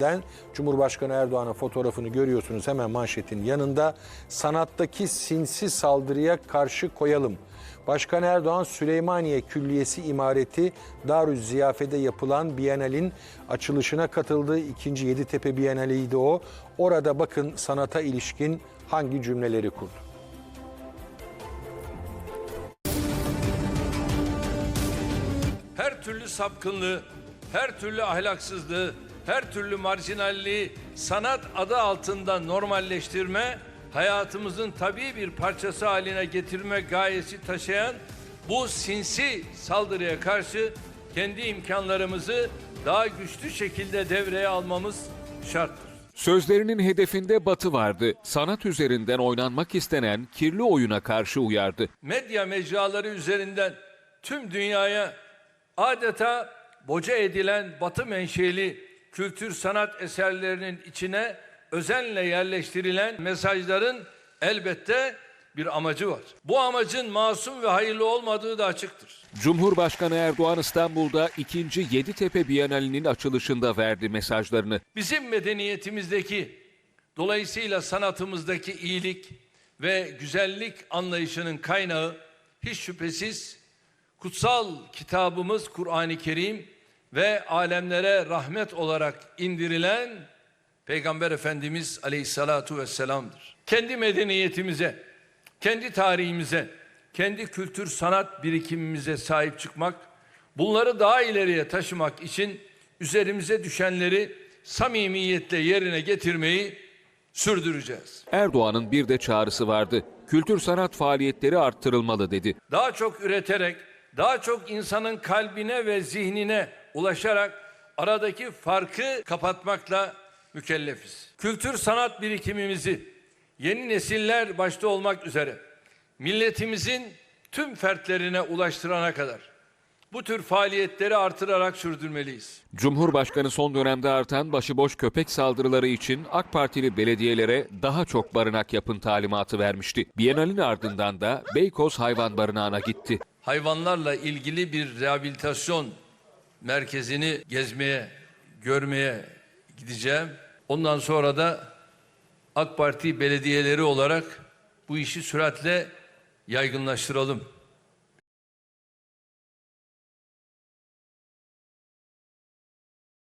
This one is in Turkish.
Den Cumhurbaşkanı Erdoğan'ın fotoğrafını görüyorsunuz hemen manşetin yanında. Sanattaki sinsi saldırıya karşı koyalım. Başkan Erdoğan Süleymaniye Külliyesi imareti Darüz Ziyafe'de yapılan Bienal'in açılışına katıldığı ikinci Yeditepe Bienaliydi o. Orada bakın sanata ilişkin hangi cümleleri kurdu. her türlü sapkınlığı, her türlü ahlaksızlığı, her türlü marjinalliği sanat adı altında normalleştirme, hayatımızın tabii bir parçası haline getirme gayesi taşıyan bu sinsi saldırıya karşı kendi imkanlarımızı daha güçlü şekilde devreye almamız şarttır. Sözlerinin hedefinde Batı vardı. Sanat üzerinden oynanmak istenen kirli oyuna karşı uyardı. medya mecraları üzerinden tüm dünyaya adeta boca edilen batı menşeli kültür sanat eserlerinin içine özenle yerleştirilen mesajların elbette bir amacı var. Bu amacın masum ve hayırlı olmadığı da açıktır. Cumhurbaşkanı Erdoğan İstanbul'da 2. Yeditepe Bienalinin açılışında verdi mesajlarını. Bizim medeniyetimizdeki dolayısıyla sanatımızdaki iyilik ve güzellik anlayışının kaynağı hiç şüphesiz kutsal kitabımız Kur'an-ı Kerim ve alemlere rahmet olarak indirilen Peygamber Efendimiz Aleyhissalatu vesselam'dır. Kendi medeniyetimize, kendi tarihimize, kendi kültür sanat birikimimize sahip çıkmak, bunları daha ileriye taşımak için üzerimize düşenleri samimiyetle yerine getirmeyi sürdüreceğiz. Erdoğan'ın bir de çağrısı vardı. Kültür sanat faaliyetleri arttırılmalı dedi. Daha çok üreterek, daha çok insanın kalbine ve zihnine ulaşarak aradaki farkı kapatmakla mükellefiz. Kültür sanat birikimimizi yeni nesiller başta olmak üzere milletimizin tüm fertlerine ulaştırana kadar bu tür faaliyetleri artırarak sürdürmeliyiz. Cumhurbaşkanı son dönemde artan başıboş köpek saldırıları için AK Partili belediyelere daha çok barınak yapın talimatı vermişti. Bienalin ardından da Beykoz Hayvan Barınağı'na gitti. Hayvanlarla ilgili bir rehabilitasyon merkezini gezmeye, görmeye gideceğim. Ondan sonra da AK Parti belediyeleri olarak bu işi süratle yaygınlaştıralım.